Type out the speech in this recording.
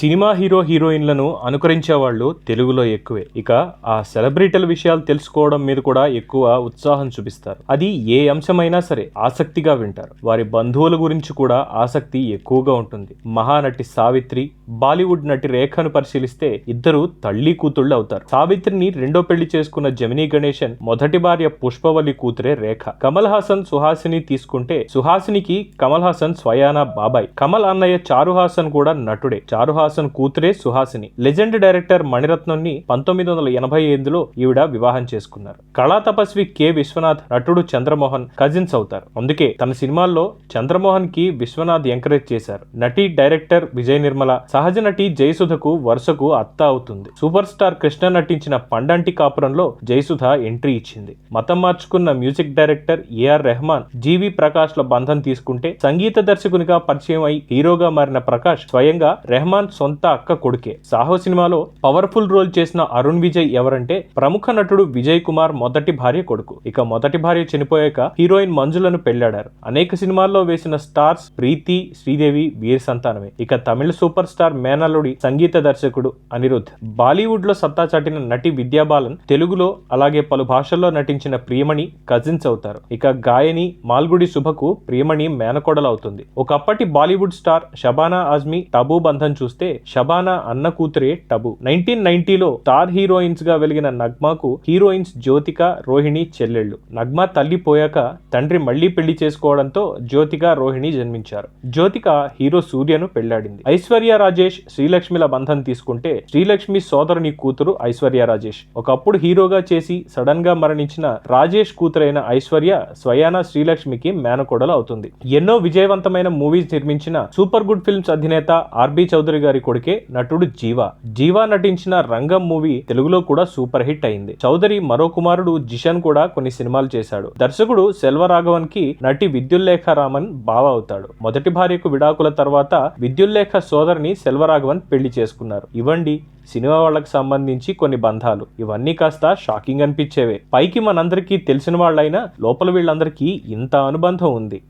Cinema hero హీరోయిన్లను అనుకరించే వాళ్ళు తెలుగులో ఎక్కువే. ఇక ఆ సెలబ్రిటీల విషయాలు తెలుసుకోవడం మీద కూడా ఎక్కువ ఉత్సాహం చూపిస్తారు. అది ఏ అంశమైనా సరే ఆసక్తిగా వింటారు. వారి బంధువుల గురించి కూడా ఆసక్తి ఎక్కువగా ఉంటుంది. మహానటి సావిత్రి బాలీవుడ్ నటి రేఖను పరిశీలిస్తే ఇద్దరు తల్లి కూతుళ్ళు అవుతారు. సావిత్రిని రెండో పెళ్ళి చేసుకున్న జమినీ గణేశన్ మొదటి భార్య పుష్పవల్లి కూతురే రేఖ. కమల్ హాసన్ సుహాసిని తీసుకుంటే సుహాసినికి కమల్ హాసన్ స్వయానా బాబాయ్. కమల్ అన్నయ్య చారు హాసన్ కూడా నటుడే. చారు హాసన్ కూతురే సుహాసిని. లెజెండ్ డైరెక్టర్ మణిరత్నంని పంతొమ్మిది వందల ఎనభై ఐదులో ఈవిడ వివాహం చేసుకున్నారు. కళా తపస్వి కె. విశ్వనాథ్ నటుడు చంద్రమోహన్ కజిన్స్ అవుతారు. అందుకే తన సినిమాల్లో చంద్రమోహన్కి విశ్వనాథ్ ఎంకరేజ్ చేశారు. నటి డైరెక్టర్ విజయ్ నిర్మల సహజ నటి జయసుధకు వరుసకు అత్త అవుతుంది. సూపర్ స్టార్ కృష్ణ నటించిన పండంటి కాపురంలో జయసుధ ఎంట్రీ ఇచ్చింది. మతం మార్చుకున్న మ్యూజిక్ డైరెక్టర్ ఏఆర్ రెహమాన్ జీవి ప్రకాష్ ల బంధం తీసుకుంటే సంగీత దర్శకునిగా పరిచయం అయి హీరోగా మారిన ప్రకాష్ స్వయంగా రెహమాన్ సొంత అక్క కొడుకే. సాహో సినిమాలో పవర్ఫుల్ రోల్ చేసిన అరుణ్ విజయ్ ఎవరంటే ప్రముఖ నటుడు విజయ్ కుమార్ మొదటి భార్య కొడుకు. ఇక మొదటి భార్య చనిపోయాక హీరోయిన్ మంజులను పెళ్ళాడారు. అనేక సినిమాల్లో వేసిన స్టార్స్ ప్రీతి శ్రీదేవి వీర్ సంతానమే. ఇక తమిళ సూపర్ స్టార్ మేనల్లుడి సంగీత దర్శకుడు అనిరుద్ధ్. బాలీవుడ్లో సత్తా చాటిన నటి విద్యాబాలన్ తెలుగులో అలాగే పలు భాషల్లో నటించిన ప్రియమణి కజిన్స్ అవుతారు. ఇక గాయని మాల్గుడి శుభకు ప్రియమణి మేనకోడలవుతుంది. ఒకప్పటి బాలీవుడ్ స్టార్ షబానా ఆజ్మీ టబు బంధం చూస్తే షబానా అన్న కూతురే టబు. నైన్టీన్ నైన్టీలో స్టార్ హీరోయిన్స్గా వెలిగిన నగ్మాకు హీరోయిన్స్ జ్యోతిక రోహిణి చెల్లెళ్ళు. నగ్మా తల్లి పోయాక తండ్రి మళ్ళీ పెళ్ళి చేసుకోవడంతో జ్యోతిక రోహిణి జన్మించారు. జ్యోతిక హీరో సూర్యను పెళ్ళాడింది. ఐశ్వర్య రాజేష్ శ్రీలక్ష్మిల బంధం తీసుకుంటే శ్రీలక్ష్మి సోదరుని కూతురు ఐశ్వర్య రాజేష్. ఒకప్పుడు హీరోగా చేసి సడన్గా మరణించిన రాజేష్ కూతురైన ఐశ్వర్య స్వయాన శ్రీలక్ష్మికి మేనకోడలు అవుతుంది. ఎన్నో విజయవంతమైన మూవీస్ నిర్మించిన సూపర్ గుడ్ ఫిల్మ్స్ అధినేత ఆర్బి చౌదరి గారి కొడుకే నటుడు జీవా. జీవా నటించిన రంగం మూవీ తెలుగులో కూడా సూపర్ హిట్ అయింది. చౌదరి మరో కుమారుడు జిషన్ కూడా కొన్ని సినిమాలు చేశాడు. దర్శకుడు సెల్వరాఘవన్కి నటి విద్యుల్లేఖ రామన్ బావ అవుతాడు. మొదటి భార్యకు విడాకుల తర్వాత విద్యుల్లేఖ సోదరిని సెల్వరాఘవన్ పెళ్ళి చేసుకున్నారు. ఇవ్వండి సినిమా వాళ్ళకి సంబంధించి కొన్ని బంధాలు. ఇవన్నీ కాస్త షాకింగ్ అనిపించేవే. పైకి మనందరికీ తెలిసిన వాళ్ళైనా లోపల వీళ్ళందరికీ ఇంత అనుబంధం ఉంది.